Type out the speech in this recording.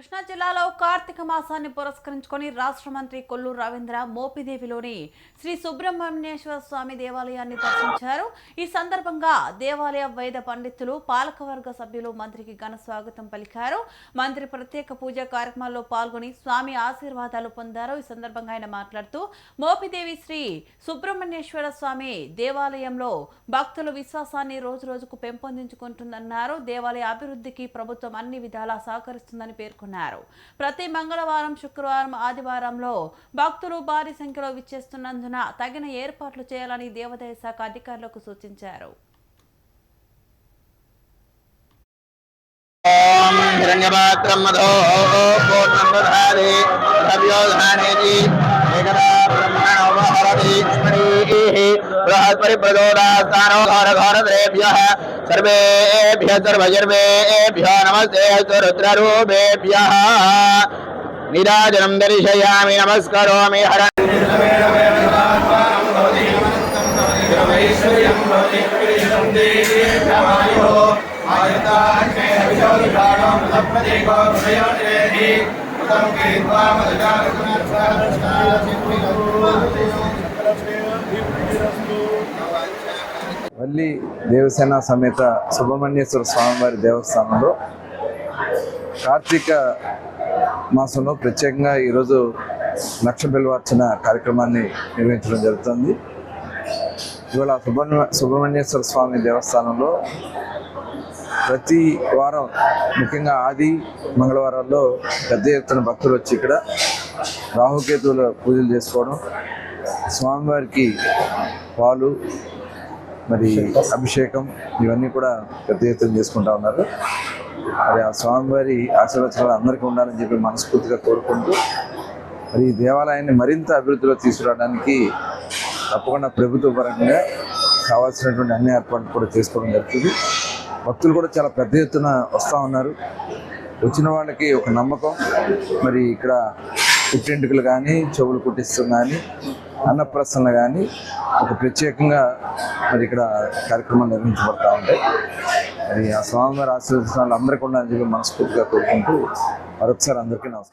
కృష్ణా జిల్లాలో కార్తీక మాసాన్ని పురస్కరించుకొని రాష్ట్ర మంత్రి కొల్లు రవీంద్ర మోపిదేవిలోని శ్రీ సుబ్రహ్మణ్యేశ్వర స్వామి దేవాలయాన్ని దర్శించారు. ఈ సందర్భంగా దేవాలయ వైద పండితులు పాలకవర్గ సభ్యులు మంత్రికి ఘన స్వాగతం పలికారు. మంత్రి ప్రత్యేక పూజ కార్యక్రమాల్లో పాల్గొని స్వామి ఆశీర్వాదాలు పొందారు. ఈ సందర్భంగా ఆయన మాట్లాడుతూ మోపిదేవి శ్రీ సుబ్రహ్మణ్యేశ్వర స్వామి దేవాలయంలో భక్తుల విశ్వాసాన్ని రోజు రోజుకు పెంపొందించుకుంటుందన్నారు. దేవాలయ అభివృద్ధికి ప్రభుత్వం అన్ని విధాలా సహకరిస్తుందని పేర్కొన్నారు. పేర్కొన్నారు ప్రతి మంగళవారం శుక్రవారం ఆదివారంలో భక్తులు భారీ సంఖ్యలో విచ్చేస్తున్నందున తగిన ఏర్పాట్లు చేయాలని దేవాదాయ శాఖ అధికారులకు సూచించారు. పూర్ణంధారి ద్రవ్యోధానేజీ बृहस्पतिप्रदोदास्तानो घोर घोर द्रेभ्यः सर्वेभ्यः सर्वजर्मेभ्यो नमस्ते रुद्ररूपेभ्यः निराजनं दर्शयामि नमस्करोमि हर ृतम् कृत्वा వల్లి దేవసేన సమేత సుబ్రహ్మణ్యేశ్వర స్వామివారి దేవస్థానంలో కార్తీక మాసంలో ప్రత్యేకంగా ఈరోజు లక్ష బిల్వార్చన కార్యక్రమాన్ని నిర్వహించడం జరుగుతుంది. ఇవాళ సుబ్రహ్మ సుబ్రహ్మణ్యేశ్వర స్వామి దేవస్థానంలో ప్రతి వారం ముఖ్యంగా ఆది మంగళవారాల్లో పెద్ద ఎత్తున భక్తులు వచ్చి ఇక్కడ రాహుకేతువుల పూజలు చేసుకోవడం స్వామివారికి పాలు మరి అభిషేకం. ఇవన్నీ కూడా పెద్ద ఎత్తున చేసుకుంటా ఉన్నారు. మరి ఆ స్వామివారి ఆశీర్వచనాలు అందరికీ ఉండాలని చెప్పి మనస్ఫూర్తిగా కోరుకుంటూ మరి ఈ దేవాలయాన్ని మరింత అభివృద్ధిలో తీసుకురావడానికి తప్పకుండా ప్రభుత్వ పరంగా కావాల్సినటువంటి అన్ని ఏర్పాట్లు కూడా చేసుకోవడం జరుగుతుంది. భక్తులు కూడా చాలా పెద్ద ఎత్తున వస్తూ ఉన్నారు. వచ్చిన వాళ్ళకి ఒక నమ్మకం. మరి ఇక్కడ ఇట్టెంటుకలు కానీ చెవులు కుట్టిస్తాం కానీ అన్నప్రసన్న కానీ ఒక ప్రత్యేకంగా మరి ఇక్కడ కార్యక్రమాలు నిర్వహించబడతా ఉంటాయి. మరి ఆ స్వామివారి ఆశీర్వచనాలు అందరికీ ఉండాలని చెప్పి మనస్ఫూర్తిగా కోరుకుంటూ మరొకసారి అందరికీ నమస్కారం.